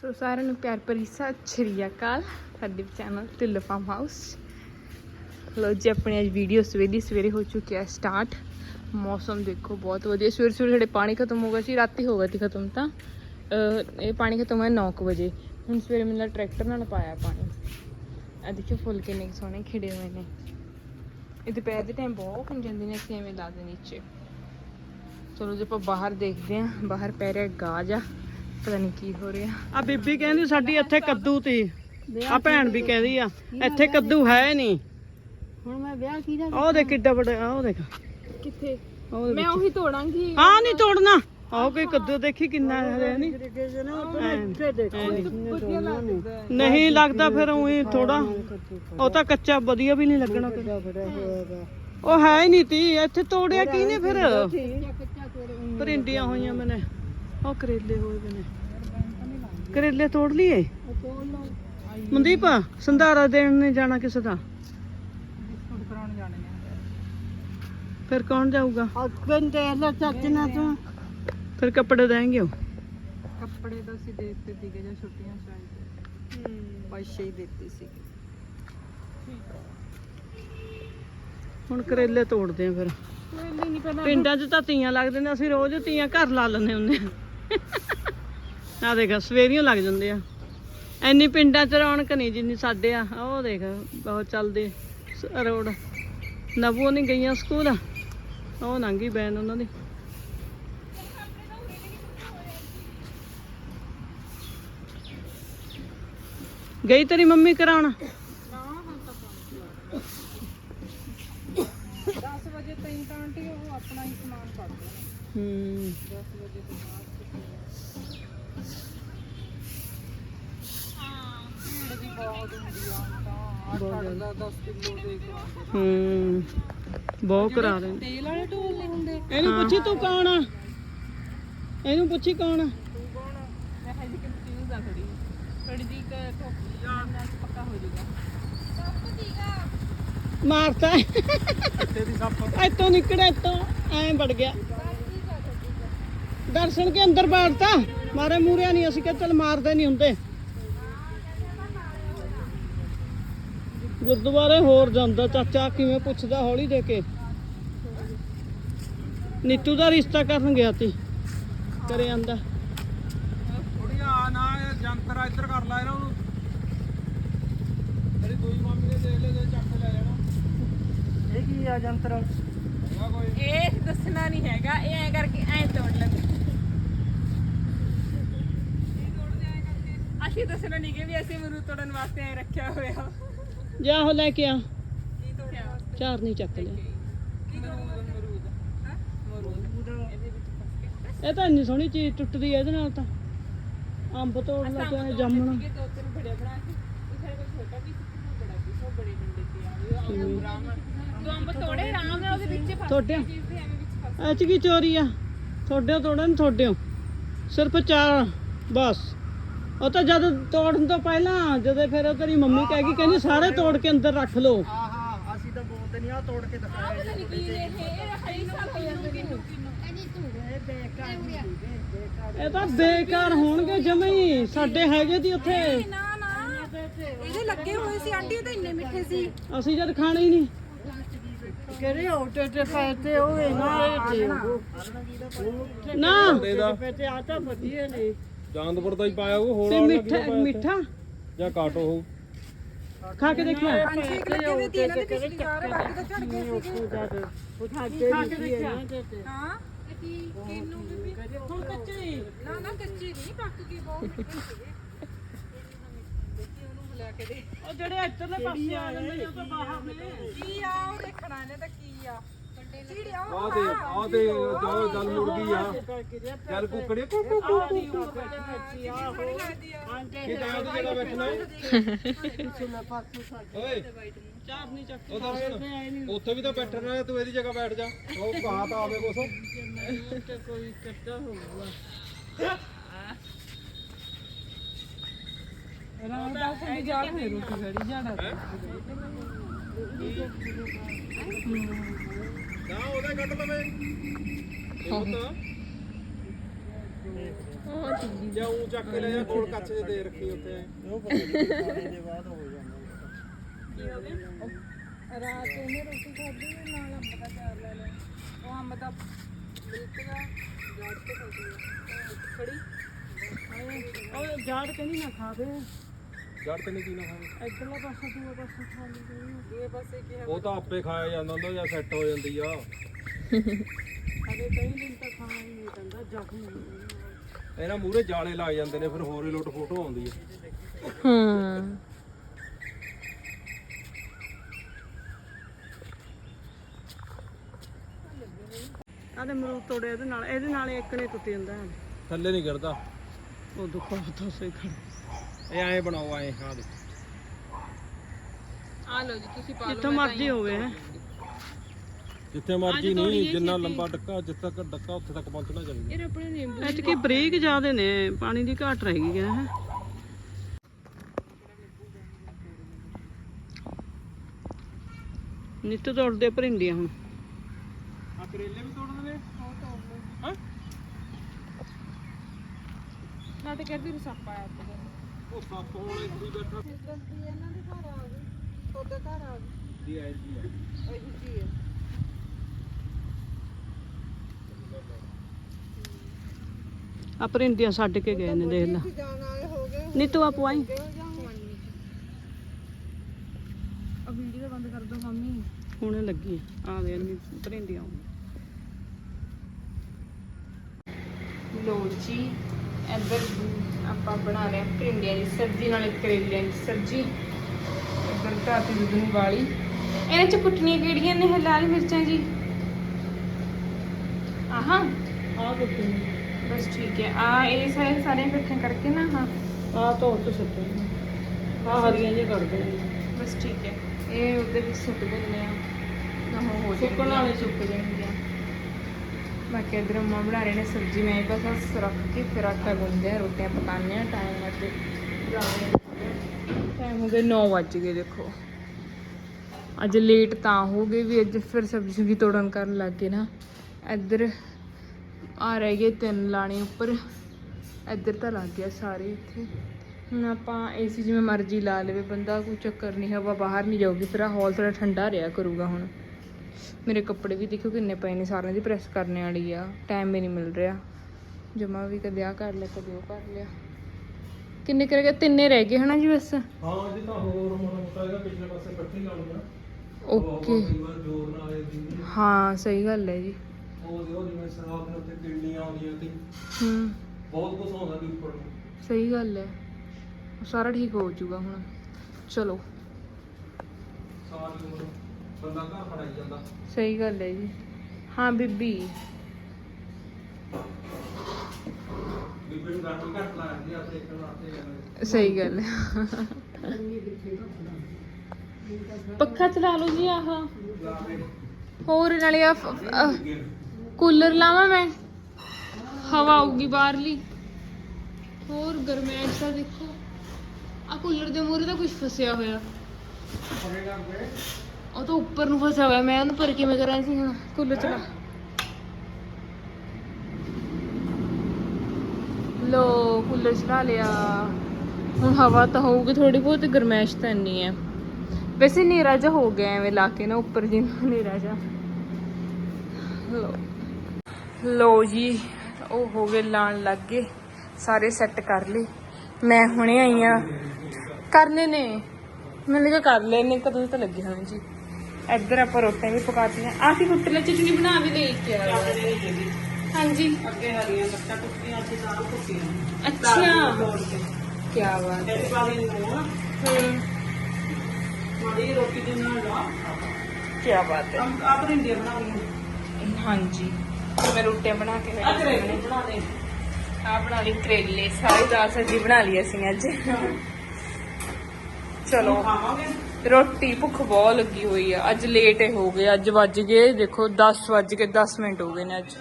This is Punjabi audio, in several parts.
ਸੋ ਸਾਰਿਆਂ ਨੂੰ ਪਿਆਰ ਭਰੀ ਸਤਿ ਸ਼੍ਰੀ ਅਕਾਲ। ਸਾਡੇ ਚੈਨਲ ਢਿੱਲ ਫਾਰਮ ਹਾਊਸ ਲੋ ਜੀ, ਆਪਣੀ ਅੱਜ ਵੀਡੀਓ ਸਵੇਰੀ ਸਵੇਰੇ ਹੋ ਚੁੱਕੀ ਹੈ ਸਟਾਰਟ ਮੌਸਮ ਦੇਖੋ, ਬਹੁਤ ਵਧੀਆ। ਸਵੇਰੇ ਸਵੇਰੇ ਸਾਡੇ ਪਾਣੀ ਖਤਮ ਹੋ ਗਿਆ ਸੀ, ਰਾਤੀ ਹੋ ਗਿਆ ਸੀ ਖਤਮ ਤਾਂ। ਇਹ ਪਾਣੀ ਖਤਮ ਹੋਇਆ 9 ਵਜੇ। ਹੁਣ ਸਵੇਰੇ ਮੈਨੂੰ ਟਰੈਕਟਰ ਨਾਲ ਪਾਇਆ ਪਾਣੀ। ਆ ਦੇਖੋ ਫੁੱਲ ਕਿੰਨੇ ਕੁ ਸੋਹਣੇ ਖਿੜੇ ਹੋਏ ਨੇ। ਇਹ ਦੁਪਹਿਰ ਦੇ ਟਾਈਮ ਬਹੁਤ ਖੁੰਝ ਜਾਂਦੇ ਨੇ, ਅਸੀਂ ਐਵੇਂ ਲਾ ਦੇ ਨੀਚੇ। ਚਲੋ ਜੇ, ਆਪਾਂ ਬਾਹਰ ਦੇਖਦੇ ਆਂ ਬਾਹਰ ਪੈ ਰਿਹਾ ਗਾਜ। ਆ ਪਤਾ ਨਹੀਂ ਕੀ ਹੋ ਰਿਹਾ। ਆ ਬੀਬੀ ਕਹਿੰਦੀ ਸਾਡੀ ਇੱਥੇ ਕੱਦੂ ਤੀ। ਆ ਭੈਣ ਵੀ ਕਹਿੰਦੀ ਆ ਇੱਥੇ ਕੱਦੂ ਹੈ ਨਹੀਂ। ਹੁਣ ਮੈਂ ਵਿਆਹ ਕਿਹਦਾ ਉਹ ਦੇਖ ਕਿੱਡਾ ਵੱਡਾ ਉਹ ਦੇਖ। ਕਿੱਥੇ? ਮੈਂ ਉਹੀ ਤੋੜਾਂਗੀ। ਹਾਂ ਨਹੀਂ ਤੋੜਨਾ। ਆਹ ਕੋਈ ਕੱਦੂ ਦੇਖੀ ਕਿੰਨਾ ਹੈ ਨਹੀਂ। ਨਹੀਂ ਲੱਗਦਾ ਫਿਰ ਉਹੀ ਥੋੜਾ ਉਹ ਤਾਂ ਕੱਚਾ ਵਧੀਆ ਵੀ ਨਹੀਂ ਲੱਗਣਾ ਉਹ ਹੈ ਹੀ ਨਹੀਂ ਤੀ ਇੱਥੇ ਤੋੜਿਆ ਕੀ ਨੇ ਫਿਰ? ਪਰਿੰਡੀਆਂ ਹੋਈਆਂ ਮੈਨੇ। ਉਹ ਕਰੇਲੇ ਹੋਏ ਨੇ। ਕਰੇਲੇ ਤੋੜ ਲਈਏ? ਮਨਦੀਪ ਸੰਧਾਰਾ ਦੇਣ ਨੇ ਜਾਣਾ ਕਿਸੇ ਦਾ? ਫਿਰ ਕੌਣ ਜਾਊਗਾ? ਹਸਬੰਡ ਦੇ ਲੈ ਚੱਜਣਾ ਤੂੰ। ਫਿਰ ਕੱਪੜੇ ਦੇਣਗੇ ਉਹ? ਕੱਪੜੇ ਤਾਂ ਅਸੀਂ ਦੇ ਦਿੱਤੇ ਸੀਗੇ ਜਾਂ ਛੁੱਟੀਆਂ ਚਾਹੀਦੇ ਪੈਸੇ ਹੀ। ਦਿੱਤੇ ਸੀ ਹੁਣ ਕਰੇਲੇ ਤੋੜਦੇ ਆ ਫਿਰ। ਕੋਈ ਨਹੀਂ ਪਹਿਲਾਂ ਪਿੰਡਾਂ 'ਚ ਤਾਂ ਤੀਆਂ ਲੱਗਦੇ ਨੇ ਅਸੀਂ ਰੋਜ਼ ਤੀਆਂ ਘਰ ਲਾ ਲੈਂਦੇ ਹੁੰਦੇ ਆ। ਆ ਦੇਖ ਸਵੇਰੀਆਂ ਲੱਗ ਜਾਂਦੇ ਆ। ਐਨੀ ਪਿੰਡਾਂ 'ਚ ਰੌਣਕ ਨਹੀਂ ਜਿੰਨੀ ਸਾਡੇ ਆ। ਉਹ ਦੇਖ ਬਹੁਤ ਚੱਲਦੇ ਰੋਡ। ਨਵੂ ਨਹੀਂ ਗਈਆਂ ਸਕੂਲ। ਉਹ ਲੰਘੀ ਬੈਨ ਉਹਨਾਂ ਦੀ। ਗਈ ਤੇਰੀ ਮੰਮੀ ਕਰਾਉਣ? 10 ਵਜੇ ਤਾਈਂ ਤਾਂ ਆਂਟੀ ਉਹ ਆਪਣਾ ਹੀ ਸਮਾਨ ਕੱਢਦੇ ਨੇ ਹੂੰ। 10 ਵਜੇ ਤੋਂ ਬਾਅਦ ਭੀੜ ਵੀ ਬਹੁਤ ਹੁੰਦੀ ਆ ਤਾਂ 8 ਦਾ 10 ਕਿਲੋ ਦੇ ਕੇ ਹੂੰ ਬਹੁਤ ਕਰਾ ਰਹੇ ਨੇ। ਤੇਲ ਵਾਲੇ ਢੋਲ ਨਹੀਂ ਹੁੰਦੇ। ਇਹਨੂੰ ਪੁੱਛੀ ਤੂੰ ਕੌਣ ਆ? ਇਹਨੂੰ ਪੁੱਛੀ ਕੌਣ ਆ? ਤੂੰ ਕੌਣ ਆ? ਮੈਂ ਹਜੇ ਕੰਫਿਊਜ਼ ਆ ਥੋੜੀ ਥੋੜੀ ਜੀ ਕ ਠੋਕੀ ਨਾਲ ਪੱਕਾ ਹੋ ਜਾਊਗਾ ਮਾਰਤਾ। ਇੱਥੋਂ ਨਿਕੜਿਆ ਇੱਥੋਂ ਐਂ ਵੜ ਗਿਆ। ਦਰਸ਼ਨ ਕੇ ਅੰਦਰ ਬਾੜਤਾ। ਮਾਰੇ ਮੂਰਿਆ ਨਹੀਂ ਅਸੀਂ ਕਿ ਚੱਲ ਮਾਰਦੇ ਨਹੀਂ ਹੁੰਦੇ। ਗੁਰਦੁਆਰੇ ਹੋਰ ਜਾਂਦਾ ਚਾਚਾ ਕਿਵੇਂ ਪੁੱਛਦਾ ਹੌਲੀ ਦੇ ਕੇ। ਨੀਤੂ ਦਾ ਰਿਸ਼ਤਾ ਕਰਨ ਗਿਆ ਤੀ ਕਰੇ ਆਂਦਾ। ਥੋੜੀਆਂ ਆ ਨਾ ਜੰਤਰ ਇੱਧਰ ਕਰ ਲੈ ਇਹਨਾਂ। ਨੂੰ ਤੇਰੀ ਦੂਈ ਮਾਮੀ ਨੇ ਦੇਖ ਲੈ ਤੇ ਚੱਕ ਲੈ ਜਾਣਾ। ਇਹ ਕੀ ਆ ਜੰਤਰ? ਹੈਗਾ ਕੋਈ? ਇਹ ਦੱਸਣਾ ਨਹੀਂ ਹੈਗਾ ਇਹ ਐ ਕਰਕੇ ਐ ਤੋੜ ਲੈਂਦੇ ਅਸੀਂ ਦੱਸਣਾ ਨਹੀਂ ਕਿ ਵੀ ਅਸੀਂ ਮਰੂ ਤੋੜਨ ਵਾਸਤੇ ਐ ਰੱਖਿਆ ਹੋਇਆ। ਜਾ ਉਹ ਲੈ ਕੇ ਆ। ਕੀ ਤੋੜਿਆ ਵਾਸਤੇ? ਚਾਰ ਨਹੀਂ ਚੱਕ ਲਿਆ ਹਾਂ? ਇਹ ਤਾਂ ਇੰਨੀ ਸੋਹਣੀ ਚੀਜ਼ ਟੁੱਟਦੀ ਐ ਇਹਦੇ ਨਾਲ ਤਾਂ। ਅੰਬ ਤੋੜ ਲਾ ਚਾਹੇ ਜਾਮਣ ਤੁਹਾਡੇ ਚੀਜ਼ ਦੇ ਐਵੇਂ ਵਿੱਚ ਫਸ ਐ ਚ ਕੀ ਚੋਰੀ ਆ। ਤੁਹਾਡੇ ਤੋੜਨ ਤੁਹਾਡੇ ਸਿਰਫ ਚਾਰ ਬਸ। ਉਹ ਤਾਂ ਜਦ ਤੋੜਨ ਤੋਂ ਪਹਿਲਾਂ ਜਦੋਂ ਫਿਰ ਉਹ ਤੇਰੀ ਮੰਮੀ ਕਹਿ ਗਈ ਕਹਿੰਦੀ ਸਾਰੇ ਤੋੜ ਕੇ ਅੰਦਰ ਰੱਖ ਲਓ। ਆਹਾ ਅਸੀਂ ਤਾਂ ਬੋਲਦੇ ਨਹੀਂ ਆ ਤੋੜ ਕੇ ਦਿਖਾਇਆ ਪਤਾ ਨਹੀਂ ਕੀ ਇਹ ਤਾਂ। ਬੇਕਾਰ ਹੋਣਗੇ ਜਮੇ ਹੀ ਸਾਡੇ ਹੈਗੇ ਦੀ ਉੱਥੇ। ਨਾ ਨਾ। ਇਹਦੇ ਲੱਗੇ ਹੋਏ ਸੀ ਆਂਟੀ ਇਹ ਤਾਂ ਇੰਨੇ ਮਿੱਠੇ ਸੀ। ਅਸੀਂ ਜਦ ਖਾਣੇ ਹੀ ਨਹੀਂ। ਕਿਹੜੇ ਆਟੇ ਤੇ ਪਏ ਤੇ ਉਹ ਇਹਨਾਂ ਨਾ। ਦੇਦਾ ਤੇ ਆ ਤਾਂ ਵਧੀਆ ਨੇ। ਚਾਂਦਪੁਰ ਦਾ ਹੀ ਪਾਇਆ ਉਹ ਹੋਰ ਤੇ ਮਿੱਠਾ? ਮਿੱਠਾ ਜਾਂ ਕਾਟੋ ਉਹ ਖਾ ਕੇ ਦੇਖਿਆ? ਪੰਜ ਛੇ ਕੁ ਲੱਗੇ ਹੋਏ ਸੀ ਇਹਨਾਂ ਦੇ ਪਿਛਲੀ ਵਾਰ ਬਾਕੀ ਤਾਂ ਝੜ ਗਏ ਸੀਗੇ। ਖਾ ਕੇ ਦੇਖਿਆ। ਹਾਂ? ਕਿੰਨੂ ਬੀਬੀ ਹੁਣ ਕੱਚੇ। ਨਾ ਨਾ ਕੱਚੀ ਨਹੀਂ ਪੱਕ ਗਈ ਬਹੁਤ ਮਿੱਠੇ ਸੀਗੇ। ਦੇਖੀ ਉਹਨੂੰ ਬੁਲਾ ਕੇ ਦੇ ਉਹ ਜਿਹੜੇ ਇੱਧਰਲੇ ਪਾਸੇ ਆ ਜਾਂਦੇ ਨੇ ਉਹ ਤਾਂ ਬਾਹਰ ਨੇ। ਕੀ ਆ ਉਹ ਦੇਖਣਾ ਇਹਨੇ ਤਾਂ ਕੀ ਆ। ਆ ਆ ਦੇ ਆ ਦੇ ਜੋ ਗੱਲ ਮੁੜ ਗਈ ਆ। ਚੱਲ ਕੁੱਕੜੀ ਕੁ ਕੁ ਕੁ ਕੁ ਕੁ। ਲੱਗਦੀ ਆ ਕੀ ਤਾਂ ਉਹਦੀ ਜਗ੍ਹਾ ਬੈਠਣਾ ਓਏ ਚਾਰ ਨਹੀਂ ਚੱਕ ਉਹ ਦਰਸ਼ਨ ਉੱਥੇ ਵੀ ਤਾਂ ਬੈਠਣਾ ਹੈ, ਤੂੰ ਇਹਦੀ ਜਗ੍ਹਾ ਬੈਠ ਜਾ। ਉਹ ਕਹਾ ਤਾਂ ਆਵੇ ਕੁਛ। ਤੇ ਕੋਈ ਕੱਟਾ ਹੋਊਗਾ ਰਾਮ ਦਾ ਸੰਦੀ ਜਾ ਕੇ ਰੋਟੀ ਖੜੀ ਜਾਣਾ ਨਾ ਉਹਦਾ ਕੱਟ ਲਵੇ ਉਹ ਤਾਂ ਉਹ ਚੀਜ਼ ਜਾਂ ਉਹ ਚੱਕ ਕੇ ਲੈ ਜਾ ਕੋਲ ਕੱਚ ਜੇ ਦੇ ਰੱਖੀ ਉੱਥੇ। ਉਹ ਪਤਾ ਦੇ ਬਾਅਦ ਹੋ ਜਾਂਦਾ ਕੀ ਹੋ ਗਿਆ? ਰਾਤ ਉਹਨੇ ਰੋਟੀ ਖਾਧੀ ਨਾਲ ਅੰਬ ਦਾ ਚਾਰ ਲੈ ਲਿਆ। ਉਹ ਅੰਬ ਦਾ ਮਿਲਕ ਦਾ ਜੜ ਤੇ ਖੜੀ। ਉਹ ਜਾੜ ਕਹਿੰਦੀ ਨਾ ਖਾਵੇ ਜੜ ਤੇ ਨਹੀਂ ਕੀ ਨਾ ਖਾਵੇ ਇੱਧਰਲਾ ਪਾਸਾ ਦੂਆ ਪਾਸਾ ਖਾ ਲਈ ਇਹ ਪਾਸੇ ਕੀ ਉਹ ਤਾਂ ਆਪੇ ਖਾਇਆ ਜਾਂਦਾ ਹੁੰਦਾ ਜਾਂ ਸੈੱਟ ਹੋ ਜਾਂਦੀ ਆ। ਅਰੇ ਕਈ ਦਿਨ ਤੱਕ ਖਾਣਾ ਹੀ ਨਹੀਂ ਪੈਂਦਾ ਜਾਂਦਾ ਇਹਨਾਂ ਮੂਹਰੇ ਜਾਲੇ ਲੱਗ ਜਾਂਦੇ ਨੇ ਫਿਰ ਹੋਰ ਹੀ ਲੁੱਟ ਫੋਟੋ ਆਉਂਦੀ ਹੈ ਹੂੰ। ਆ ਤੇ ਮਰੂਦ ਤੋੜੇ ਇਹਦੇ ਨਾਲ ਇਹਦੇ ਨਾਲ ਇੱਕ ਨੇ ਟੁੱਟ ਜਾਂਦਾ। ਹੈ। ਥੱਲੇ ਨਹੀਂ ਗਿਰਦਾ। ਉਹ ਦੁੱਖਾ ਪਤਾ ਸੇ ਖੜ। ਇਹ ਐਂ ਬਣਾਓ ਐਂ ਖਾ ਦੇ ਆ ਲਓ ਜੀ ਤੁਸੀਂ ਪਾ ਲਓ ਜਿੱਥੋਂ ਮਰਜ਼ੀ ਹੋਵੇ ਹੈਂ। ਜਿੱਥੇ ਮਰਜ਼ੀ ਨਹੀਂ ਜਿੰਨਾ ਲੰਬਾ ਡੱਕਾ ਜਿੱਥੇ ਤੱਕ ਡੱਕਾ ਉੱਥੇ ਤੱਕ ਪਹੁੰਚਣਾ ਚਾਹੀਦਾ ਇਹ ਆਪਣੇ ਨਿੰਬੂ ਐਚ ਕੀ ਬਰੀਕ ਜ਼ਿਆਦੇ ਨੇ ਪਾਣੀ ਦੀ ਘਾਟ ਰਹਿ ਗਈ ਹੈ ਨਿੱਤ ਤੋੜਦੇ ਭਰਿੰਡੀਆਂ ਹੁਣ। ਆ ਕਰੇਲੇ ਵੀ ਤੋੜਨ ਨੇ ਹਾਂ ਨਾ ਤੇ ਕਹਿੰਦੀ ਰਸਾਪਾ ਆ ਤੇ ਉਹ ਸੱਪ ਹੁਣ ਇੱਥੇ ਹੀ ਬੈਠਾ। ਇਹਨਾਂ ਦੇ ਘਰ ਆ ਗਈ। ਤੁਹਾਡੇ ਘਰ ਆ ਗਈ। ਦੀ ਐ ਜੀ ਆ। ਇਹੀ ਜੀ ਹੈ ਆ ਭਰਿੰਡੀਆਂ ਛੱਡ ਕੇ ਗਏ ਨੇ ਦੇਖ ਲੈ। ਜਾਣ ਵਾਲੇ ਹੋ ਗਏ ਨੀਤੂ ਆ ਆ ਵੀਡੀਓ ਬੰਦ ਕਰ ਦੋ ਮੰਮੀ। ਹੁਣੇ ਲੱਗੀ ਆ। ਗਏ ਨੇ ਭਰਿੰਡੀਆਂ ਲੋ ਜੀ। ਇੱਧਰ ਆਪਾਂ ਬਣਾ ਰਹੇ ਹਾਂ ਭਿੰਡੀਆਂ ਦੀ ਸਬਜ਼ੀ ਨਾਲ ਕਰੇਲਿਆਂ ਦੀ ਸਬਜ਼ੀ ਇੱਧਰ ਧਾਤੀ ਦੁੱਧ ਨੂੰ ਵਾਲੀ। ਇਹਨਾਂ ਚ ਕੁੱਟਣੀਆਂ ਕਿਹੜੀਆਂ ਨੇ ਇਹ ਲਾਲ ਮਿਰਚਾਂ ਜੀ? ਆਹਾਂ ਆ ਕੁੱਤੀ ਬਸ ਠੀਕ ਹੈ। ਆ ਇਹ ਸਾਰੇ ਸਾਰੇ ਇਕੱਠੇ ਕਰਕੇ ਨਾ ਹਾਂ। ਆ ਧੋ ਤੇ ਸੁੱਟੇ ਆ ਹਰੀਆਂ ਜਿਹੀਆਂ ਕਰਦੇ ਨੇ ਬਸ ਠੀਕ ਹੈ। ਇਹ ਉਹਦੇ ਵਿੱਚ ਸੁੱਟ ਦਿੰਦੇ ਆ। ਨਾ ਹੋ ਸੁੱਕਣ ਵਾਲੇ ਸੁੱਕ ਜਾਣਗੀਆਂ ਬਾਕੀ ਇਧਰ ਮੰਮਾ ਬਣਾ ਰਹੇ ਨੇ ਸਬਜ਼ੀ, ਮੈਂ ਬਸ ਰੱਖ ਕੇ ਫਿਰ ਆਟਾ ਗੁੰਨਦੇ ਆ, ਰੋਟੀਆਂ ਪਕਾਉਂਦੇ ਆ ਟਾਈਮ ਅੱਜ ਟਾਈਮ ਹੋ ਗਏ 9 ਵੱਜ ਗਏ, ਦੇਖੋ। ਅੱਜ ਲੇਟ ਤਾਂ ਹੋ ਗਏ ਵੀ, ਅੱਜ ਫਿਰ ਸਬਜ਼ੀ ਸੁਬਜ਼ੀ ਤੋੜਨ ਕਰਨ ਲੱਗ ਗਏ ਨਾ। ਇੱਧਰ ਆ ਰਹਿ ਗਏ ਤਿੰਨ ਲਾਣੇ ਉੱਪਰ। ਇੱਧਰ ਤਾਂ ਲੱਗ ਗਿਆ ਸਾਰੇ ਇੱਥੇ। ਹੁਣ ਆਪਾਂ ਏਸੀ ਜਿਵੇਂ ਮਰਜ਼ੀ ਲਾ ਲਵੇ, ਬੰਦਾ ਕੋਈ ਚੱਕਰ ਨਹੀਂ, ਹਵਾ ਬਾਹਰ ਨਹੀਂ ਜਾਊਗੀ, ਫਿਰ ਆਹ ਹਾਲ ਥੋੜਾ ਠੰਡਾ ਰਿਹਾ ਕਰੂਗਾ ਹੁਣ। ਮੇਰੇ ਕੱਪੜੇ ਵੀ ਦੇਖੋ ਕਿੰਨੇ ਪਏ ਨੇ ਸਾਰਿਆਂ ਦੀ ਪ੍ਰੈਸ ਕਰਨ ਵਾਲੀ ਆ ਟਾਈਮ ਵੀ ਨਹੀਂ ਮਿਲ ਰਿਹਾ। ਜਮਾ ਵੀ ਕਦੇ ਆ ਕਰ ਲਿਆ ਕਦੇ ਉਹ ਕਰ ਲਿਆ। ਕਿੰਨੇ ਕਰ ਗਏ? ਤਿੰਨੇ ਰਹਿ ਗਏ ਹਨਾ ਜੀ ਬਸ? ਹਾਂ ਜੀ ਤਾਂ ਹੋਰ ਮੋਟਾ ਇਹਦਾ ਪਿਛਲੇ ਪਾਸੇ ਇਕੱਠੇ ਲਾ ਲੂਗਾ ਓਕੇ। ਹਾਂ ਸਹੀ ਗੱਲ ਹੈ ਜੀ। ਉਹ ਜੋ ਜਿਵੇਂ ਸਰਾਬ ਦੇ ਉੱਤੇ ਕਿੰਨੀਆਂ ਆਉਂਦੀਆਂ ਸੀ ਹੂੰ। ਬਹੁਤ ਕੁਝ ਆਉਂਦਾ ਦੀ ਉੱਪਰ ਨੂੰ। ਸਹੀ ਗੱਲ ਹੈ। ਸਾਰਾ ਠੀਕ ਹੋ ਜਾਊਗਾ ਹੁਣ। ਚਲੋ। ਸਾਰੀ ਉਮਰ ਬੰਦਾ ਘਰ ਫੜਾਈ ਜਾਂਦਾ। ਸਹੀ ਗੱਲ ਹੈ ਜੀ। ਹਾਂ ਬੀਬੀ। ਬੀਬੀ ਨੂੰ ਗਰਮੀ ਘੱਟ ਲੱਗਦੀ ਆ ਆਪਣੇ ਇੱਕ ਵਾਸਤੇ ਜਾਂਦੇ ਸਹੀ ਗੱਲ ਹੈ। ਪੱਖਾ ਚਲਾ ਲਓ ਜੀ ਆਹ। ਹੋਰ ਨਾਲੇ ਆ ਕੂਲਰ ਲਾਵਾਂ ਮੈਂ। ਹਵਾ ਆਊਗੀ ਬਾਹਰਲੀ। ਹੋਰ ਗਰਮੈਸ਼ ਦਾ ਦੇਖੋ। ਆ ਕੂਲਰ ਦੇ ਮੂਹਰੇ ਤਾਂ ਕੁਝ ਫਸਿਆ ਹੋਇਆ। ਉਹ ਤਾਂ ਉੱਪਰ ਨੂੰ ਫਸਿਆ ਹੋਇਆ, ਮੈਂ ਉਹਨੂੰ ਪਰ ਕਿਵੇਂ ਕਰਾਂ ਸੀ ਹੁਣ। ਕੂਲਰ ਚਲਾ। ਲੋ, ਕੂਲਰ ਚਲਾ ਲਿਆ। ਹੁਣ ਹਵਾ ਤਾਂ ਹੋਊਗੀ ਥੋੜੀ ਬਹੁਤ ਗਰਮੈਸ਼ ਤਾਂ ਨਹੀਂ ਹੈ। ਵੈਸੇ ਹਨੇਰਾ ਜਿਹਾ ਹੋ ਗਿਆ, ਐਵੇਂ ਲਾ ਕੇ ਨਾ ਉੱਪਰ ਜਿਹਾ ਹਨੇਰਾ ਜਿਹਾ। ਲੋ। ਲੋ ਜੀ, ਉਹ ਹੋ ਗਏ, ਲਾਣ ਲੱਗ ਗਏ। ਸਾਰੇ ਸੈੱਟ ਕਰ ਲਏ। ਮੈਂ ਹੁਣੇ ਆਈ ਆ। ਕਰਨੇ ਨੇ। ਮੈਨੂੰ ਕਿਹਾ ਕਰ ਲੈਣੇ ਕਦੋਂ ਤਾਂ ਲੱਗੇ ਹੋਣੇ ਜੀ। ਇੱਧਰ ਆਪਾਂ ਰੋਟੀਆਂ ਵੀ ਪਕਾਤੀਆਂ। ਆ ਕੀ ਕੁੱਟਲੇ ਚਟਨੀ ਬਣਾ ਵੀ ਦੇ ਕੇ ਆਇਆ ਹਾਂਜੀ। ਅੱਗੇ ਹਰੀਆਂ ਲੱਤਾਂ ਟੁੱਟੀਆਂ ਸੀ ਨਾਲ ਕੁੱਤੀਆਂ ਅੱਛਾ। ਕੀ। ਬਾਤ ਹੂੰ। ਮਾੜੀ ਰੋਟੀ ਦੇ ਨਾਲ ਲਾ। ਕੀ ਬਾਤ ਹੈ। ਆ ਭਰਿੰਡੀਆਂ ਬਣਾਉਣੀਆਂ ਹਾਂਜੀ। ਮੈਂ ਰੋਟੀਆਂ ਬਣਾ ਕੇ ਹਟੀ ਕਰੇਲੇ ਬਣਾ ਦੇ ਆ ਬਣਾ ਲਈ ਕਰੇਲੇ। ਸਾਰੀ ਦਾਲ ਸਬਜ਼ੀ ਬਣਾ ਲਈ ਅਸੀਂ ਅੱਜ। ਚਲੋ। ਖਾਵਾਂਗੇ। ਰੋਟੀ ਭੁੱਖ ਬਹੁਤ ਲੱਗੀ ਹੋਈ ਆ। ਅੱਜ ਲੇਟ ਹੋ ਗਏ ਅੱਜ ਵੱਜ ਗਏ। ਦੇਖੋ 10 ਵੱਜ ਕੇ 10 ਮਿੰਟ ਹੋ ਗਏ ਨੇ ਅੱਜ।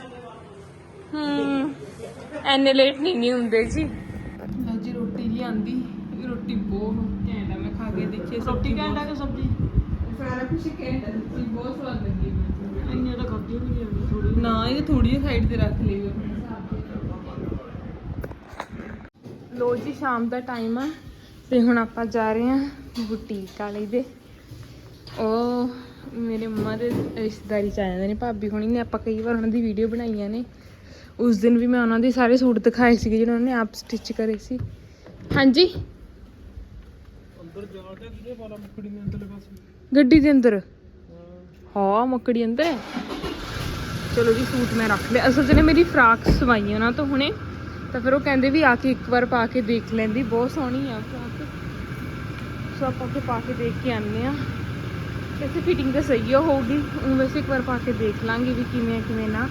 ਹੂੰ ਐਨੇ ਲੇਟ ਨਹੀਂ ਨਹੀਂ ਹੁੰਦੇ ਜੀ। ਅੱਜ ਰੋਟੀ ਜੀ ਆਂਦੀ। ਰੋਟੀ ਬਹੁਤ ਘੈਂਟ ਆ ਮੈਂ ਖਾ ਕੇ ਦੇਖੀ ਰੋਟੀ ਕਹਿੰਦਾ ਕਿ ਸਬਜ਼ੀ? ਸਾਰਾ ਕੁਝ ਘੈਂਟ ਆ ਬਹੁਤ ਸਵਾਦ ਲੱਗੀ ਮੈਨੂੰ। ਇੰਨੀਆਂ ਤਾਂ ਖਾਧੀ ਨਹੀਂ ਜਾਂਦੀ ਥੋੜੀ ਨਾ ਇਹ ਥੋੜੀ ਸਾਈਡ ਤੇ ਰੱਖ ਲਈ ਜੀ ਜੀ ਘੈਂਟ ਆ। ਸਬਜ਼ੀ ਘੈਂਟ ਆ। ਲੋ ਜੀ ਸ਼ਾਮ ਦਾ ਟਾਈਮ ਆ। ਤੇ ਹੁਣ ਆਪਾਂ ਜਾ ਰਹੇ ਹਾਂ ਬੁਟੀਕ ਵਾਲੇ ਦੇ। ਉਹ ਮੇਰੇ ਮੰਮਾ ਦੇ ਰਿਸ਼ਤੇਦਾਰੀ ਚ ਆ ਜਾਂਦੇ ਨੇ। ਭਾਬੀ ਹੁਣੀ ਨੇ ਆਪਾਂ ਕਈ ਵਾਰ ਉਹਨਾਂ ਦੀ ਵੀਡੀਓ ਬਣਾਈਆਂ ਨੇ। ਉਸ ਦਿਨ ਵੀ ਮੈਂ ਉਹਨਾਂ ਦੇ ਸਾਰੇ ਸੂਟ ਦਿਖਾਏ ਸੀਗੇ ਜਿਹੜੇ ਉਹਨਾਂ ਨੇ ਆਪ ਸਟਿਚ ਕਰੇ ਸੀ। ਹਾਂਜੀ? ਅੰਦਰ ਜਾ ਕਿਹਦੇ ਵਾਲਾ ਮੁਕੜੀ ਨੇ ਅੰਦਰਲੇ ਪਾਸੇ ਗੱਡੀ ਦੇ ਅੰਦਰ। ਹਾਂ, ਮੱਕੜੀ ਅੰਦਰ। ਚਲੋ ਜੀ, ਸੂਟ ਮੈਂ ਰੱਖ ਲਿਆ। ਅਸਲ 'ਚ ਨੇ ਮੇਰੀ ਫਰਾਕ ਸਵਾਈ ਉਹਨਾਂ ਤੋਂ ਹੁਣੇ। ਤਾਂ ਫਿਰ ਉਹ ਕਹਿੰਦੇ ਵੀ ਆ ਕੇ ਇੱਕ ਵਾਰ ਪਾ ਕੇ ਦੇਖ ਲੈਂਦੀ। ਬਹੁਤ ਸੋਹਣੀ ਆ ਫਰਾਕ ਸੋ ਆਪਾਂ ਕੇ ਪਾ ਕੇ ਦੇਖ ਕੇ ਆਉਂਦੇ ਆ ਵੈਸੇ ਫਿਟਿੰਗ ਤਾਂ ਸਹੀ ਹੋ ਹੋਊਗੀ। ਉਹ ਵੈਸੇ ਇੱਕ ਵਾਰ ਪਾ ਕੇ ਦੇਖ ਲਾਂਗੇ ਵੀ ਕਿਵੇਂ ਆ ਕਿਵੇਂ ਨਾ।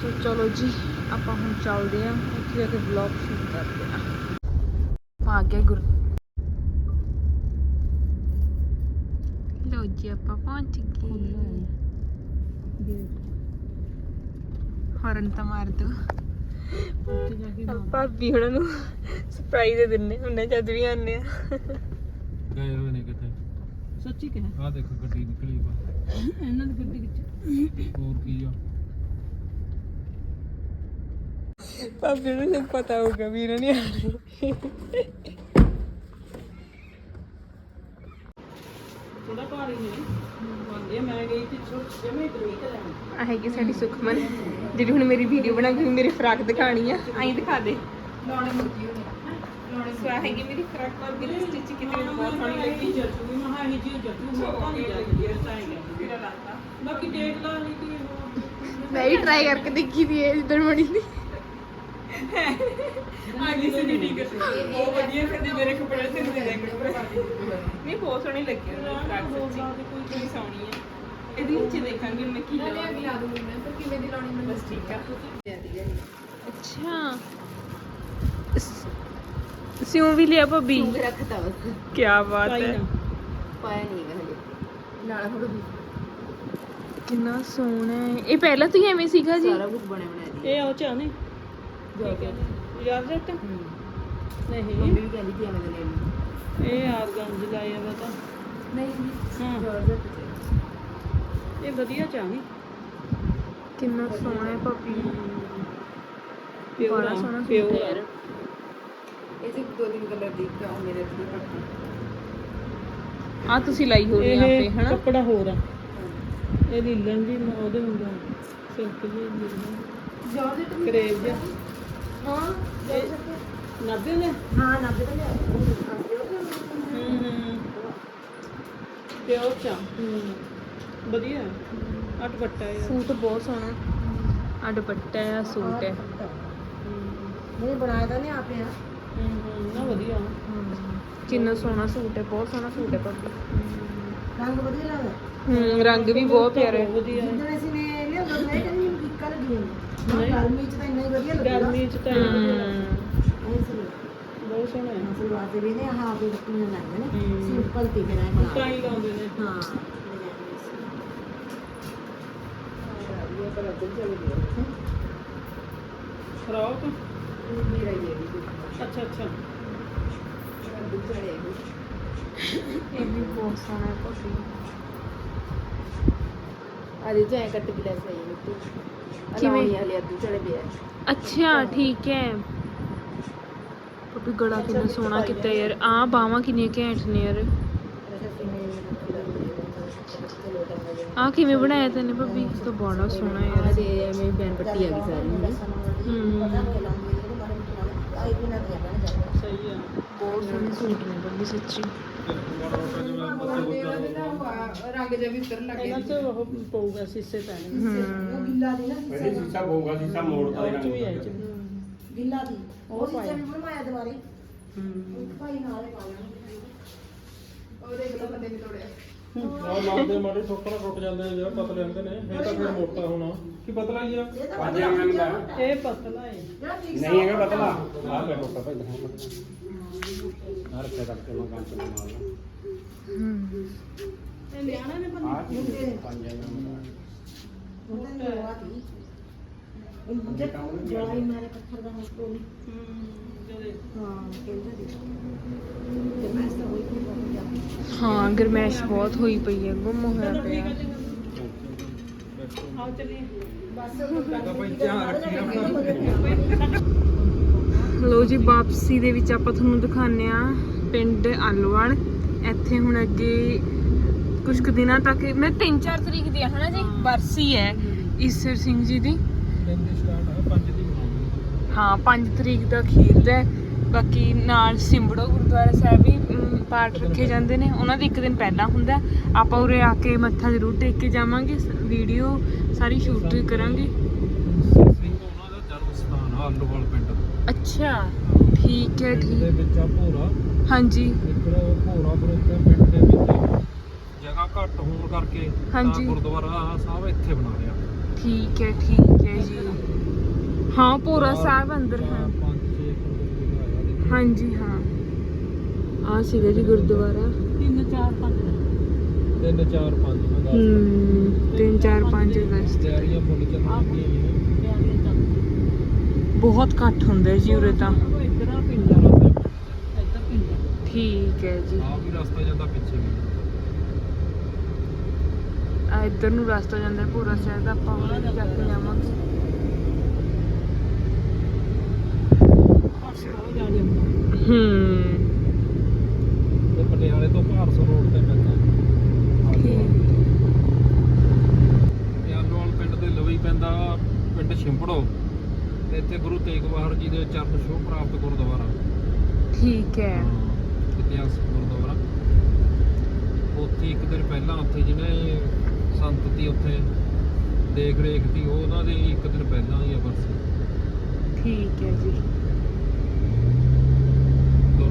ਸੋ ਚਲੋ ਜੀ ਆਪਾਂ ਹੁਣ ਚੱਲਦੇ ਆ ਉੱਥੇ ਜਾ ਕੇ ਵਲੌਗ ਸ਼ੂਟ ਕਰਦੇ ਆ ਆ ਗਿਆ ਗੁਰ ਲੋ ਜੀ ਆਪਾਂ ਪਹੁੰਚ ਗਏ। ਹਰਨ ਤਾਂ ਮਾਰ ਦੋ। ਉੱਥੇ ਭਾਬੀ ਉਹਨਾਂ ਨੂੰ ਸਰਪ੍ਰਾਈਜ਼ ਦੇ ਦਿੰਨੇ ਹੁੰਨੇ ਜਦ ਵੀ ਆਉਂਦੇ ਆ ਗਏ ਹੋਏ ਨੇ ਕਿਤੇ ਸੱਚੀ ਕਹਿ ਆਹ ਦੇਖੋ ਗੱਡੀ ਨਿਕਲੀ ਬਾ ਇਹਨਾਂ ਦੀ ਗੱਡੀ ਵਿੱਚ। ਹੋਰ ਕੀ ਆ? ਭਾਬੀ ਨੂੰ ਨਹੀਂ ਪਤਾ ਹੋਊਗਾ ਵੀ ਇਹਨਾਂ ਨੇ ਆਉਣਾ ਥੋੜਾ ਭਾਰੀ ਨੇ ਬੰਦੇ ਮੈਂ ਗਈ ਤੇ ਛੋਟੇ ਜਿਵੇਂ ਗਈ ਤੇ ਲੈਣ ਆ ਹੈਗੀ ਸਾਡੀ ਸੁਖਮਨ ਜਿਹੜੀ ਹੁਣ ਮੇਰੀ ਵੀਡੀਓ ਬਣਾ ਕੇ ਮੇਰੀ ਫਰਾਕ ਦਿਖਾਣੀ ਆ। ਆਈ ਦਿਖਾ ਦੇ। ਲਾਉਣੇ ਮੁੱਕੀ ਹੋਣੇ। ਲਾਉਣੇ ਸਵਾ ਹੈਗੀ ਮੇਰੀ ਫਰਾਕ ਭਾਬੀ ਦੀ ਸਟਿਚ ਕੀਤੀ ਮੈਨੂੰ ਬਹੁਤ ਸੋਹਣੀ ਲੱਗੀ। ਜੱਟੂ ਵੀ ਮਹਾ ਹੀ ਜੀ ਜੱਟੂ ਮੋਟਾ ਨਹੀਂ ਜਾਂਦੀ ਇਸ ਟਾਈਮ ਮੇਰਾ ਲਾਤਾ। ਬਾਕੀ ਦੇਖ ਲਾ ਨਹੀਂ ਕੀ ਮੈਂ ਵੀ ਟਰਾਈ ਕਰਕੇ ਦੇਖੀ ਦੀ ਹੈ ਜਿੱਦਣ ਬਣੀ ਦੀ ਆ ਗਈ ਸੀ ਠੀਕ ਹੈ। ਬਹੁਤ ਵਧੀਆ ਫਿਰ ਮੇਰੇ ਕੱਪੜੇ ਤੇ ਨਹੀਂ ਦੇ ਨਹੀਂ ਬਹੁਤ ਸੋਹਣੀ ਲੱਗੀ ਫਰਾਕ ਸੱਚੀ ਕੋਈ ਕੋਈ ਸੋਹਣੀ ਹੈ। ਇਹਦੇ ਵਿੱਚ ਦੇਖਾਂਗੇ ਮੈਂ ਕੀ ਲਾਉਂਗੀ ਲਾ ਦੂੰਗੀ ਮੈਂ ਪਰ ਕਿਵੇਂ ਦੀ ਲਾਉਣੀ ਮੈਨੂੰ ਬਸ ਠੀਕ ਆ ਅੱਛਾ। ਸਿਉਂ ਵੀ ਲਿਆ ਭਾਬੀ? ਸੂਗ ਰੱਖਤਾ ਬਸ। ਕੀ ਬਾਤ ਹੈ। ਨਾ। ਪਾਇਆ ਨਹੀਂ ਹੈਗਾ ਹਲੇ ਨਾਲ ਥੋੜਾ ਕਿੰਨਾ ਸੋਹਣਾ ਹੈ। ਇਹ ਪਹਿਲਾਂ ਤੋਂ ਹੀ ਐਵੇਂ ਸੀਗਾ ਜੀ? ਸਾਰਾ ਕੁਝ ਬਣਿਆ ਬਣਾਇਆ ਇਹ ਆਉ ਚਾ ਨਹੀਂ ਠੀਕ ਹੈ ਯਾਰ ਜੱਟ ਨਹੀਂ। ਮੰਮੀ ਵੀ ਕਹਿੰਦੀ ਐਵੇਂ ਦਾ ਲੈਣੀ ਇਹ ਯਾਰ ਗੰਜ ਲਾਇਆ ਵਾ ਤਾਂ। ਨਹੀਂ ਹਾਂ। ਇਹ ਵਧੀਆ ਚਾ ਨਹੀਂ ਕਿੰਨਾ ਸੋਹਣਾ ਹੈ ਭਾਬੀ। ਪਿਓਰ ਸੋਹਣਾ ਪਿਓਰ। ਇਹ ਸਿਰਫ ਦੋ ਤਿੰਨ ਕਲਰ ਦੀ ਕਾ ਮੇਰੇ ਤੇ ਕੱਟ ਆ ਤੁਸੀਂ ਲਾਈ ਹੋ ਰਹੀ ਇਹ ਆਪੇ ਹਨਾ? ਕੱਪੜਾ ਹੋਰ ਆ। ਇਹ ਜੀ ਮ- ਉਹਦੇ ਹੁੰਦਾ। ਸਿਲਕ ਜੀ ਲੀਲਣ ਜਾਰਜਟ ਕਰੇਵ ਜਿਹਾ। ਹਾਂ? ਨਾਭੇ ਨੇ? ਹਾਂ ਨਾ ਬਤਾ ਲਿਆ ਹੂੰ ਹੂੰ। ਪਿਓਰ ਚਾ। ਵਧੀਆ। ਆ ਦੁਪੱਟਾ ਸੂਟ ਬਹੁਤ ਸੋਹਣਾ। ਆ ਦੁਪੱਟਾ ਹੈ ਆਹ ਸੂਟ ਹੈ ਨਹੀਂ ਬਣਾਇਆ ਤਾਂ ਨਹੀਂ ਆਪੇ ਆ। ਹੂੰ ਹੂੰ ਨਾ ਵਧੀਆ। ਕਿੰਨਾ ਸੋਹਣਾ ਸੂਟ ਹੈ ਬਹੁਤ ਸੋਹਣਾ ਸੂਟ ਹੈ ਭਾਬੀ। ਰੰਗ ਵਧੀਆ ਲੱਗਦਾ। ਹੂੰ ਰੰਗ ਵੀ ਬਹੁਤ ਪਿਆਰਾ ਹੈ। ਵਧੀਆ ਜਿੱਦਣ ਅਸੀਂ ਨੇ ਲਿਆਉਂਦਾ ਮੈਂ ਕਹਿੰਦੀ ਮੈਨੂੰ ਫਿੱਕਾ ਲੱਗੀ ਜਾਂਦਾ ਗਰਮੀ ਚ ਤਾਂ ਇੰਨਾ ਹੀ ਵਧੀਆ ਲੱਗਦਾ। ਗਰਮੀ ਚ ਤਾਂ ਸੀ ਬਹੁਤ ਸੋਹਣਾ ਹੈ। ਸਲਵਾਰ ਦੇ ਵੀ ਨੇ ਹਾਂ ਵੀ ਰੱਖਣੀਆਂ ਲੱਗਦੇ ਨੇ। ਹੂੰ। ਸਿੰਪਲ ਤੇ ਫਿਰ ਆਏ ਤਾਂ ਹੀ ਲਾਉਂਦੇ ਨੇ। ਹਾਂ? ਫਰਾਕ? ਮੇਰਾ ਹੀ ਹੈ ਵੀ ਅੱਛਾ ਅੱਛਾ। ਦੁੱਧ ਚੜੇ ਇਹ ਵੀ ਬਹੁਤ ਸੋਹਣਾ ਹੈ ਭਾਬੀ ਆਦੇ ਚ ਐ ਕੱਟ ਕੇ ਲੈ ਸਹੀ ਮਿੱਟੀ ਕਿਵੇਂ? ਕਿਵੇਂ ਹਲੇ ਅੱਧੂ ਚੜੇ ਪਿਆ ਅੱਛਾ ਠੀਕ ਹੈ ਭਾਬੀ ਗਲਾ ਕਿੰਨਾ ਸੋਹਣਾ ਕੀਤਾ ਯਾਰ। ਆ ਬਾਹਾਂ ਕਿੰਨੀਆਂ ਘੈਂਟ ਨੇ ਯਾਰ। ਆ ਕਿਵੇਂ ਬਣਾਇਆ ਤੈਨੇ ਭਾਬੀ? ਇਹ ਤਾਂ ਬੜਾ ਸੋਹਣਾ ਯਾਰ। ਆਦੇ ਐਵੇਂ ਬੈਨ ਪੱਟੀ ਆ ਗਈ ਸਾਰੀ। ਹੂੰ। ਸਹੀ ਆ। ਬਹੁਤ ਸੋਹਣੇ ਸੂਟ ਨੇ ਭਾਬੀ ਸੱਚੀ। ਰੰਗ ਜਿਹਾ ਵੀ ਉਤਰ ਲੱਗ ਇਹਨਾਂ ਚ ਉਹ ਪਊਗਾ ਸੀਸੇ ਪੈਣੇ। ਹੂੰ। ਗਿੱਲਾ ਦੀ ਨਾ ਪਹਿਲੇ ਸੀਸਾ ਹੋਊਗਾ ਸੀਸਾ ਮੋੜਦਾ ਉਹ ਚ ਵੀ ਹੈ ਚ ਗਿੱਲਾ ਦੀ। ਉਹ ਉਹ ਪਾਇਆ। ਸਿੱਧਾ ਵੀ ਬਣਵਾਇਆ ਦੁਬਾਰੇ। ਹੂੰ। ਭਾਈ ਨਾਲ ਹੀ ਪਾ ਲੈਣਾ। ਉਹਦੇ ਕੋਲ ਬੰਦੇ ਨੇ ਤੋੜਿਆ। ਆ ਲਾਉਂਦੇ ਮਾੜੇ ਠੋਕਰ ਟੁੱਟ ਜਾਂਦੇ ਨੇ ਜਿਹੜਾ ਪਤਲੇ ਹੁੰਦੇ ਨੇ ਇਹ ਤਾਂ ਫਿਰ ਮੋਟਾ ਹੋਣਾ। ਕੀ ਪਤਲਾ ਹੀ ਆ? ਇਹ ਤਾਂ ਪਤਲਾ ਹੁੰਦਾ ਇਹ ਪਤਲਾ ਹੈ ਜਿਹੜਾ ਠੀਕ ਨਹੀਂ ਹੈਗਾ ਪਤਲਾ। ਆਹ ਲੈ ਟੋਟਾ ਭਾਈ ਦਿਖਾਓ ਹਰ ਕੇ ਤੱਕ ਤੇ ਮੈਂ ਕੰਮ ਚਲਾਉਣਾ ਹੂੰ ਇਹ ਲਿਆਣਾ ਨੇ ਬੰਦਾ ਆਹ ਪੰਜ ਹੈਗਾ ਉਹਦੇ ਨਾਲ ਲਵਾ ਤੀ ਇਹ ਜਦ ਜਵਾਈ ਮਾਰੇ ਪੱਥਰ ਦਾ ਹੱਥੋਂ ਹੂੰ। ਹਾਂ ਹਾਂ ਗਰਮੈਸ਼ ਬਹੁਤ ਹੋਈ ਪਈ ਹੈ ਗੁੰਮ ਹੋਇਆ ਪਿਆ। ਆਓ ਚਲੀਏ। ਲੋ ਜੀ ਵਾਪਸੀ ਦੇ ਵਿੱਚ ਆਪਾਂ ਤੁਹਾਨੂੰ ਦਿਖਾਉਂਦੇ ਆ ਪਿੰਡ ਆਲੋਵਾਲ। ਇੱਥੇ ਹੁਣ ਅੱਗੇ ਕੁਝ ਕੁ ਦਿਨਾਂ ਤੱਕ ਮੈਂ 3-4 ਤਰੀਕ ਦੀ ਆ ਹਨਾ ਜੀ? ਬਰਸੀ ਹੈ ਈਸਰ ਸਿੰਘ ਜੀ ਦੀ। ਦਿਨ ਦੀ ਸਟਾਰਟ ਹੈ 5 ਦੀ ਬਣਾਉਂਦੇ ਹਾਂ 5 ਤਰੀਕ ਦਾ ਖੀਰ ਦਾ। ਬਾਕੀ ਨਾਲ ਸਿੰਬੜੋ ਗੁਰਦੁਆਰਾ ਸਾਹਿਬ ਵੀ ਪਾਠ ਰੱਖੇ ਜਾਂਦੇ ਨੇ। ਉਹਨਾਂ ਦੇ ਇੱਕ ਦਿਨ ਪਹਿਲਾਂ ਹੁੰਦਾ। ਆਪਾਂ ਉਰੇ ਆ ਕੇ ਮੱਥਾ ਜ਼ਰੂਰ ਟੇਕ ਕੇ ਜਾਵਾਂਗੇ। ਵੀਡੀਓ ਸਾਰੀ ਸ਼ੂਟ ਕਰਾਂਗੇ। ਆਲੂਵਾਲ ਪਿੰਡ ਅੱਛਾ ਠੀਕ ਹੈ ਪਿੰਡ ਦੇ ਠੀਕ ਵਿੱਚ ਆ ਭੋਰਾ। ਹਾਂਜੀ। ਇੱਧਰ ਭੋਰਾ ਬਰੋਤੇ ਪਿੰਡ ਦੇ ਵਿੱਚ ਜਗ੍ਹਾ ਘੱਟ ਹੋਣ ਕਰਕੇ ਹਾਂਜੀ। ਗੁਰਦੁਆਰਾ ਸਾਹਿਬ ਇੱਥੇ ਬਣਾ ਲਿਆ। ਠੀਕ ਹੈ ਠੀਕ ਹੈ ਜੀ। ਹਾਂ ਪੂਰਾ ਸਾਹਿਬ ਅੰਦਰ ਹੈ। 5 6 ਫੁੱਟ ਦੀ ਹਾਂਜੀ ਹਾਂ। ਆ ਸੀਗਾ ਜੀ ਗੁਰਦੁਆਰਾ। 3 4 5 ਤਿੰਨ ਚਾਰ ਪੰਜ ਮੈਂ ਦੱਸ ਹੂੰ 3 4 5 ਅਗਸਤ ਤਿਆਰੀਆਂ ਫੁੱਲ ਚੱਲਣ ਦੀਆਂ ਬਹੁਤ ਘੱਟ ਹੁੰਦਾ ਜੀ ਉਰੇ ਤਾਂ। ਠੀਕ ਹੈ ਜੀ। ਆ ਵੀ ਰਸਤਾ ਜਾਂਦਾ ਪਿੱਛੇ ਵੀ। ਆ ਇੱਧਰ ਨੂੰ ਰਸਤਾ ਜਾਂਦਾ ਪੂਰਾ ਸਾਹਿਬ ਦਾ ਆਪਾਂ ਉਹਦੇ ਜਾ ਕੇ ਜਾਵਾਂਗੇ। ਪਾਸੇ ਉਹ ਜਾ ਜਾਂਦਾ ਹੂੰ। ਤੇ ਪਟਿਆਲੇ ਤੋਂ ਭਾਰਸੋ ਰੋਡ ਤੇ ਪੈਂਦਾ ਆਲੂਵਾਲ ਪਿੰਡ ਦੇ ਲਵਈ ਪੈਂਦਾ ਪਿੰਡ ਛਿੰਪੜੋ ਤੇ ਇੱਥੇ ਗੁਰੂ ਤੇਗ ਬਹਾਦਰ ਜੀ ਦੇ ਚਰਨ ਛੋਹ ਪ੍ਰਾਪਤ ਗੁਰਦੁਆਰਾ। ਠੀਕ ਹੈ। ਇਤਿਹਾਸਕ ਗੁਰਦੁਆਰਾ। ਉੱਥੇ ਇੱਕ ਦਿਨ ਪਹਿਲਾਂ ਉੱਥੇ ਜਿਹਨੇ ਸੰਤ ਦੀ ਉੱਥੇ ਦੇਖ ਰੇਖ ਦੀ ਉਹ ਉਹਨਾਂ ਦੀ ਇੱਕ ਦਿਨ ਪਹਿਲਾਂ ਹੀ ਆ ਬਰਸੀ। ਠੀਕ ਹੈ ਜੀ।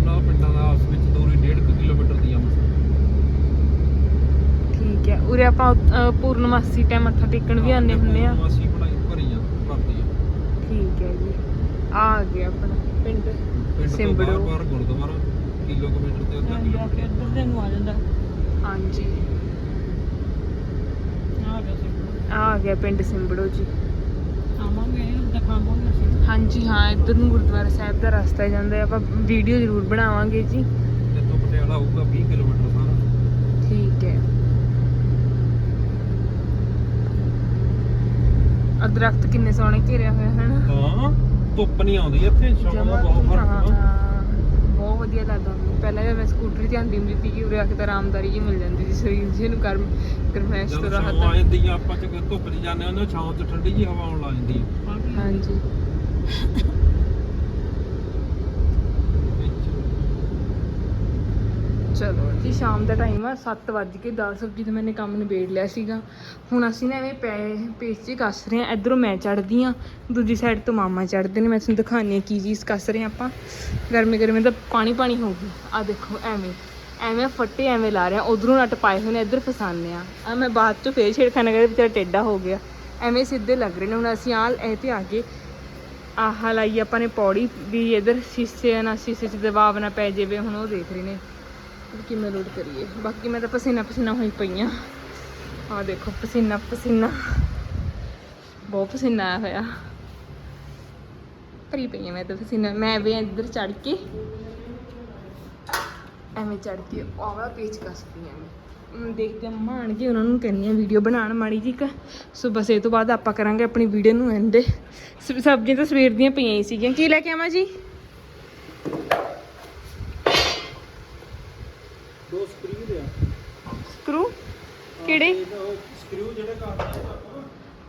ਦੋਨਾਂ ਪਿੰਡਾਂ ਦਾ ਆਪਸ ਵਿੱਚ ਦੂਰੀ 1.5 ਕਿਲੋਮੀਟਰ ਦੀ ਆ ਮਸਾਂ। ਠੀਕ ਹੈ ਉਰੇ ਆਪਾਂ ਅ, ਪੂਰਨਮਾਸੀ ਟਾਈਮ ਮੱਥਾ ਟੇਕਣ ਵੀ ਆਉਂਦੇ ਹੁੰਦੇ ਆ। ਅਸੀਂ ਪੜਾਈ ਭਰੀ ਆ ਭਰਦੀ ਆ। ਠੀਕ ਹੈ ਜੀ ਆ ਆ ਗਿਆ ਆਪਣਾ। ਪਿੰਡ? ਪਿੰਡ ਤੋਂ ਸਿੰਬੜੋ। ਬਾਹਰ ਗੁਰਦੁਆਰਾ ਕਿਲੋਮੀਟਰ ਤੇ ਅੱਧਾ ਜਾ ਕਿਲੋਮੀਟਰ। ਕੇ ਇੱਧਰ ਦੇ ਨੂੰ ਆ ਜਾਂਦਾ। ਹਾਂਜੀ। ਆ ਗਿਆ ਸੀ ਆ ਆ ਗਿਆ ਪਿੰਡ ਸਿੰਬੜੋ ਜੀ। ਹਾਂਜੀ ਹਾਂ ਇੱਧਰ ਨੂੰ ਗੁਰਦੁਆਰਾ ਸਾਹਿਬ ਦਾ ਰਸਤਾ ਜਾਂਦਾ ਹੈ। ਆਪਾਂ ਵੀਡੀਓ ਜ਼ਰੂਰ ਬਣਾਵਾਂਗੇ ਜੀ। ਇੱਥੋਂ ਪਟਿਆਲਾ ਹੋਊਗਾ 20 ਕਿਲੋਮੀਟਰ ਸਾਰਾ। ਠੀਕ ਹੈ। ਆ ਦਰਖਤ ਕਿੰਨੇ ਸੋਹਣੇ ਘੇਰਿਆ ਹੋਇਆ ਹਨ? ਹਾਂ ਧੁੱਪ ਨਹੀਂ ਆਉਂਦੀ ਇੱਥੇ ਸ਼ਾਮ ਦਾ ਬਹੁਤ ਫ਼ਰਕ ਹਾਂ ਬਹੁਤ ਵਧੀਆ ਲੱਗਦਾ। ਪਹਿਲਾਂ ਜਦ ਮੈਂ ਸਕੂਟਰੀ ਤੇ ਆਂਦੀ ਹੁੰਦੀ ਸੀ ਕਿ ਉਰੇ ਆ ਕੇ ਤਾਂ ਆਰਾਮਦਾਰੀ ਜੀ ਮਿਲ ਜਾਂਦੀ ਸੀ ਸਰੀਰ ਜੀ ਨੂੰ ਗਰਮ ਗਰਮੈਸ਼ ਤੋਂ ਆ ਰਾਹਤ ਜਾਂਦੀ ਆ ਆਪਾਂ ਚ ਧੁੱਪ 'ਚ ਜਾਂਦੇ ਹੁੰਦੇ ਛਾਂ 'ਚ ਠੰਡੀ ਜੀ ਹਵਾ ਆਉਣ ਲੱਗ ਜਾਂਦੀ ਹਾਂਜੀ। ਚਲੋ ਜੀ, ਸ਼ਾਮ ਦਾ ਟਾਈਮ ਆ 7 ਵੱਜ ਕੇ 10 ਸਬਜੀ ਤੇ ਮੈਨੇ ਕੰਮ ਨਿਬੇੜ ਲਿਆ ਸੀਗਾ। ਹੁਣ ਅਸੀਂ ਨਾ ਐਵੇਂ ਪੈ ਪੇਚ 'ਚ ਕੱਸ ਰਹੇ ਆ ਇਧਰੋਂ ਮੈਂ ਚੜਦੀ ਆ ਦੂਜੀ ਸਾਈਡ ਤੋਂ ਮਾਮਾ ਚੜਦੇ ਨੇ। ਮੈਂ ਤੁਹਾਨੂੰ ਦਿਖਾਣੀ ਆ ਕੀ ਚੀਜ਼ ਕੱਸ ਰਹੇ ਆ ਆਪਾਂ। ਗਰਮੀ ਗਰਮੀ ਦਾ ਪਾਣੀ ਪਾਣੀ ਹੋ ਗਈ ਆ ਦੇਖੋ, ਐਵੇਂ ਐਵੇਂ ਫੱਟੇ ਐਵੇਂ ਲਾ ਰਹੇ ਆ ਉਧਰੋਂ ਨਟ ਪਾਏ ਹੋਏ ਨੇ, ਇੱਧਰ ਫਸਾਉਂਦੇ ਆ ਆ ਮੈਂ ਬਾਅਦ ਚੋਂ ਫੇਰ ਛੇੜਖਾਨਾ ਕਰੇ, ਵਿਚਾਰਾ ਟੇਡਾ ਹੋ ਗਿਆ। ਐਵੇਂ ਸਿੱਧੇ ਲੱਗ ਰਹੇ ਨੇ। ਹੁਣ ਅਸੀਂ ਆ ਇਹ ਤੇ ਆ ਕੇ ਆਹ ਲਾਈ ਆਪਾਂ ਨੇ ਪੌੜੀ ਵੀ ਇਧਰ ਸ਼ੀਸ਼ੇ ਨਾ, ਸ਼ੀਸ਼ੇ 'ਚ ਦਬਾਅ ਨਾ ਪੈ ਜਾਵੇ, ਹੁਣ ਉਹ ਦੇਖ ਰਹੇ ਨੇ। ਕਿਵੇਂ ਲੋਡ ਕਰੀਏ। ਬਾਕੀ ਮੈਂ ਤਾਂ ਪਸੀਨਾ ਪਸੀਨਾ ਹੋਈ ਪਈ ਆ। ਆਹ ਦੇਖੋ, ਪਸੀਨਾ ਪਸੀਨਾ। ਬਹੁਤ ਪਸੀਨਾ ਆਇਆ ਹੋਇਆ। ਭਰੀ ਪਈ ਆ ਮੈਂ ਤਾਂ ਪਸੀਨਾ। ਮੈਂ ਵੀ ਇੱਧਰ ਚੜ ਕੇ, ਐਵੇਂ ਚੜ ਕੇ ਆਹ ਪੇਚ ਕੱਸਦੀ ਆ ਮੈਂ। ਦੇਖਦੇ ਮੰਮਾ ਆਣਗੇ ਉਹਨਾਂ ਨੂੰ ਕਹਿੰਦੀ ਆ ਵੀਡੀਓ ਬਣਾਉਣ ਮਾੜੀ ਜੀ ਕ ਸੋ ਬਸ ਇਹ ਤੋਂ ਬਾਅਦ ਆਪਾਂ ਕਰਾਂਗੇ ਆਪਣੀ ਵੀਡੀਓ ਨੂੰ ਐਂਡ ਸਬਜ਼ੀਆਂ ਤਾਂ ਸਵੇਰ ਦੀਆਂ ਪਈਆਂ ਹੀ ਸੀਗੀਆਂ। ਕੀ ਲੈ ਕੇ ਆਵਾਂ ਜੀ? ਦੋ ਸਕਰੂ ਦੇ ਆ। ਸਕਰੂ ਕਿਹੜੇ? ਸਕਰੂ ਜਿਹੜੇ ਕਰਦੇ ਆ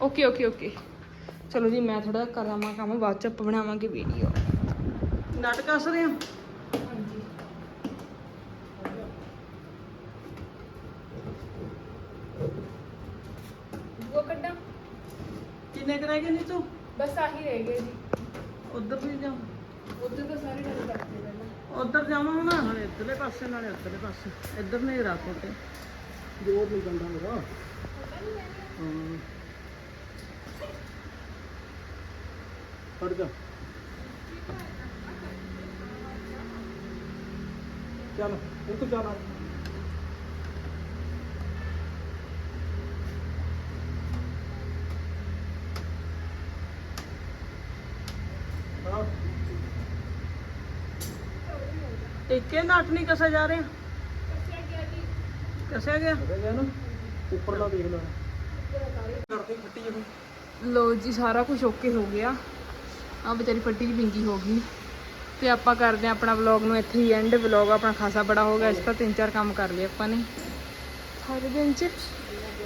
ਓਕੇ ਓਕੇ ਓਕੇ ਚਲੋ ਜੀ ਮੈਂ ਥੋੜਾ ਕਰਾਂਗਾ ਕੰਮ ਬਾਅਦ ਚ ਆਪਾਂ ਬਣਾਵਾਂਗੇ ਵੀਡੀਓ ਨਟ ਕੱਸ ਰਹੇ ਆ। ਉਹ ਕੱਢਾਂ ਕਿੰਨੇ ਕੁ ਰਹਿ ਗਏ ਨਹੀਂ ਤੂੰ ਬਸ ਆਹੀ ਰਹਿ ਗਏ ਜੀ ਉਧਰ ਵੀ ਜਾ ਉਧਰ ਤਾਂ ਸਾਰੇ ਗੱਲ ਕਰਦੇ ਪਹਿਲਾਂ ਉਧਰ ਜਾਵਾਂ ਹੁਣ ਨਾਲੇ ਇੱਧਰਲੇ ਪਾਸੇ ਨਾਲੇ ਉੱਧਰਲੇ ਪਾਸੇ ਇੱਧਰ ਨੇ ਰੱਖੋ ਤੇ ਜੋਰ ਨਹੀਂ ਬੰਦਾ ਮੇਰਾ ਹਾਂ ਫੜ ਜਾ ਚੱਲ ਉਹ ਤੋਂ ਚੱਲ ਹਾਂ ਇੱਕੇ ਨਟ ਨਹੀਂ ਕਸਿਆ ਜਾ ਰਿਹਾ। ਕਸਿਆ ਗਿਆ। ਹੋ ਗਿਆ ਨਾ। ਉੱਪਰਲਾ ਦੇਖ ਲੈ। ਕਰਦੇ ਜੀ ਸਾਰਾ ਕੁਝ ਓਕੇ ਹੋ ਗਿਆ। ਆ ਵਿਚਾਰੀ ਪੱਟੀ ਦੀ ਬਿੰਗੀ ਹੋ ਗਈ। ਤੇ ਆਪਾਂ ਕਰਦੇ ਹਾਂ ਆਪਣਾ ਵਲੌਗ ਨੂੰ ਇੱਥੇ ਹੀ ਐਂਡ ਵਲੌਗ ਆਪਣਾ ਖਾਸਾ ਬੜਾ ਹੋ ਗਿਆ। ਇਸ ਤਾਂ ਤਿੰਨ ਚਾਰ ਕੰਮ ਕਰ ਲਏ ਆਪਾਂ ਨੇ। ਸਾਰੇ ਦਿਨ ਚ।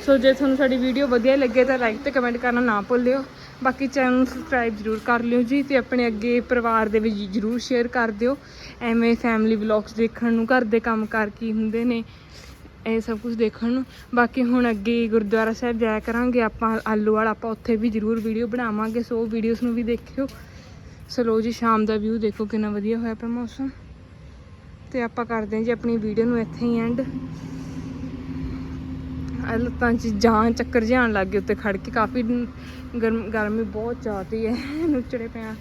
ਸੋ ਜੇ ਤੁਹਾਨੂੰ ਸਾਡੀ ਵੀਡੀਓ ਵਧੀਆ ਲੱਗੇ ਤਾਂ ਲਾਈਕ ਤੇ ਕਮੈਂਟ ਕਰਨਾ ਨਾ ਭੁੱਲਿਓ। ਬਾਕੀ ਚੈਨਲ ਨੂੰ ਸਬਸਕ੍ਰਾਈਬ ਜ਼ਰੂਰ ਕਰ ਲਿਓ ਜੀ ਤੇ ਆਪਣੇ ਅੱਗੇ ਪਰਿਵਾਰ ਦੇ ਵਿੱਚ ਜ਼ਰੂਰ ਸ਼ੇਅਰ ਕਰ ਦਿਓ। ਐਵੇਂ ਫੈਮਿਲੀ ਵਲੌਗਸ ਦੇਖਣ ਨੂੰ, ਘਰ ਦੇ ਕੰਮ ਕਾਰ ਕੀ ਹੁੰਦੇ ਨੇ, ਇਹ ਸਭ ਕੁਝ ਦੇਖਣ ਨੂੰ। ਬਾਕੀ ਹੁਣ ਅੱਗੇ ਗੁਰਦੁਆਰਾ ਸਾਹਿਬ ਜਾਇਆ ਕਰਾਂਗੇ, ਆਪਾਂ ਆਲੂ ਵਾਲਾ ਆਪਾਂ ਉੱਥੇ ਵੀ ਜ਼ਰੂਰ ਵੀਡੀਓ ਬਣਾਵਾਂਗੇ, ਸੋ ਵੀਡੀਓਜ਼ ਨੂੰ ਵੀ ਦੇਖਿਓ। ਸੋ ਲੋ ਜੀ, ਸ਼ਾਮ ਦਾ ਵਿਊ ਦੇਖੋ ਕਿੰਨਾ ਵਧੀਆ ਹੋਇਆ ਪਿਆ ਮੌਸਮ। ਤੇ ਆਪਾਂ ਕਰਦੇ ਹਾਂ ਜੀ ਆਪਣੀ ਵੀਡੀਓ ਨੂੰ ਇੱਥੇ ਹੀ ਐਂਡ ਆ ਲੱਤਾਂ 'ਚ ਜਾਨ ਚੱਕਰ ਜਾਣ ਲੱਗ ਗਏ ਉੱਤੇ ਖੜ ਕੇ। ਕਾਫੀ ਗਰਮ, ਗਰਮੀ ਬਹੁਤ ਜ਼ਿਆਦੀ ਹੈ। ਨੁਚੜੇ ਪਿਆ।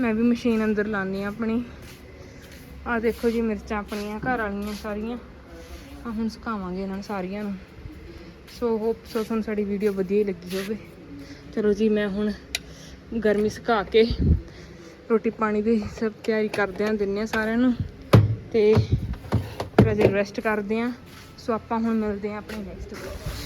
ਮੈਂ ਵੀ ਮਸ਼ੀਨ ਅੰਦਰ ਲਾਉਂਦੀ ਹਾਂ ਆਪਣੀ। ਆ ਦੇਖੋ ਜੀ, ਮਿਰਚਾਂ ਆਪਣੀਆਂ, ਘਰ ਵਾਲੀਆਂ ਸਾਰੀਆਂ। ਆ ਹੁਣ ਸੁਕਾਵਾਂਗੇ ਇਹਨਾਂ ਨੂੰ ਸਾਰੀਆਂ ਨੂੰ। ਸੋ ਹੋਪ ਸੋ ਤੁਹਾਨੂੰ ਸਾਡੀ ਵੀਡੀਓ ਵਧੀਆ ਹੀ ਲੱਗੀ ਹੋਵੇ। ਚਲੋ ਜੀ, ਮੈਂ ਹੁਣ ਗਰਮੀ ਸੁਕਾ ਕੇ ਰੋਟੀ ਪਾਣੀ ਦੀ ਸਭ ਤਿਆਰੀ ਕਰਦੇ ਆਂ ਦਿੰਨੇ ਆ ਸਾਰਿਆਂ ਨੂੰ। ਤੇ ਫਿਰ ਅਸੀਂ ਰੈਸਟ ਕਰਦੇ ਆਂ ਸੋ ਆਪਾਂ ਹੁਣ ਮਿਲਦੇ ਆਂ ਆਪਣੇ ਨੈਕਸਟ ਵਲੌਗ